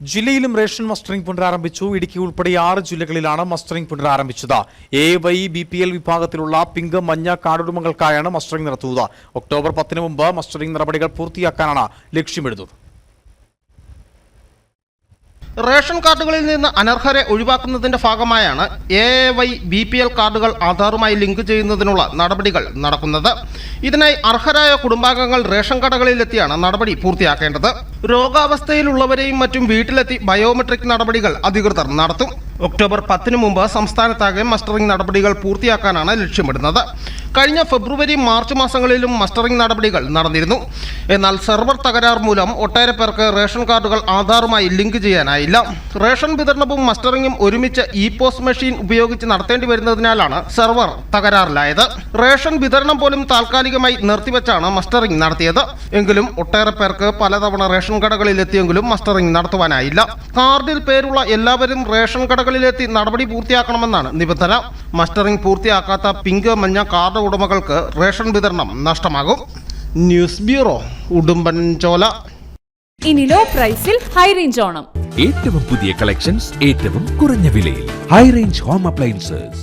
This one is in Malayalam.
ജില്ലയിലും റേഷൻ മസ്റ്ററിംഗ് പുനരാരംഭിച്ചു. ഇടുക്കി ഉൾപ്പെടെ ആറ് ജില്ലകളിലാണ് mustering പുനരാരംഭിച്ചത്. A Y B P L വിഭാഗത്തിലുള്ള പിങ്ക് മഞ്ഞ കാർഡുടമകൾക്കായാണ് മസ്റ്ററിംഗ് നടത്തുക ഒക്ടോബർ പത്തിന് മുമ്പ് മസ്റ്ററിംഗ് നടപടികൾ പൂർത്തിയാക്കാനാണ് ലക്ഷ്യമിടുന്നത്. റേഷൻ കാർഡുകളിൽ നിന്ന് അനർഹരെ ഒഴിവാക്കുന്നതിന്റെ ഭാഗമായാണ് A Y B P L കാർഡുകൾ ആധാറുമായി ലിങ്ക് ചെയ്യുന്നതിനുള്ള നടപടികൾ നടക്കുന്നത്. ഇതിനായി അർഹരായ കുടുംബാംഗങ്ങൾ റേഷൻ കടകളിലെത്തിയാണ് നടപടി പൂർത്തിയാക്കേണ്ടത്. രോഗാവസ്ഥയിലുള്ളവരെയും മറ്റും വീട്ടിലെത്തി ബയോമെട്രിക് നടപടികൾ അധികൃതർ നടത്തും. ഒക്ടോബർ പത്തിന് മുമ്പ് സംസ്ഥാനത്താകെ മസ്റ്ററിംഗ് നടപടികൾ പൂർത്തിയാക്കാനാണ് ലക്ഷ്യമിടുന്നത്. കഴിഞ്ഞ ഫെബ്രുവരി മാർച്ച് മാസങ്ങളിലും മസ്റ്ററിംഗ് നടപടികൾ നടന്നിരുന്നു. എന്നാൽ സെർവർ തകരാർ മൂലം ഒട്ടേറെ പേർക്ക് റേഷൻ കാർഡുകൾ ആധാറുമായി ലിങ്ക് ചെയ്യാനായില്ല. റേഷൻ വിതരണവും മസ്റ്ററിംഗും ഒരുമിച്ച് ഇ പോസ്റ്റ് മെഷീൻ ഉപയോഗിച്ച് നടത്തേണ്ടി വരുന്നതിനാലാണ് സെർവർ തകരാറിലായത്. റേഷൻ വിതരണം പോലും താൽക്കാലികമായി നിർത്തിവെച്ചാണ് മസ്റ്ററിംഗ് നടത്തിയത്. എങ്കിലും ഒട്ടേറെ പേർക്ക് പലതവണ റേഷൻ കടകളിൽ എത്തിയെങ്കിലും മസ്റ്ററിംഗ് നടത്തുവാനായില്ല. കാർഡിൽ പേരുള്ള എല്ലാവരും റേഷൻ കടകളിലെത്തി നടപടി പൂർത്തിയാക്കണമെന്നാണ് നിബന്ധന. മസ്റ്ററിംഗ് പൂർത്തിയാക്കാത്ത പിങ്ക് മഞ്ഞ കാർഡ് ഉടമകൾക്ക് റേഷൻ വിതരണം നഷ്ടമാകും. ന്യൂസ് ബ്യൂറോ ഉടുമ്പൻചോല ഇനി ലോ പ്രൈസിൽ ഹൈ റേഞ്ച് ഓണം. ഏറ്റവും പുതിയ കളക്ഷൻസ് ഏറ്റവും കുറഞ്ഞ വിലയിൽ. High range home appliances.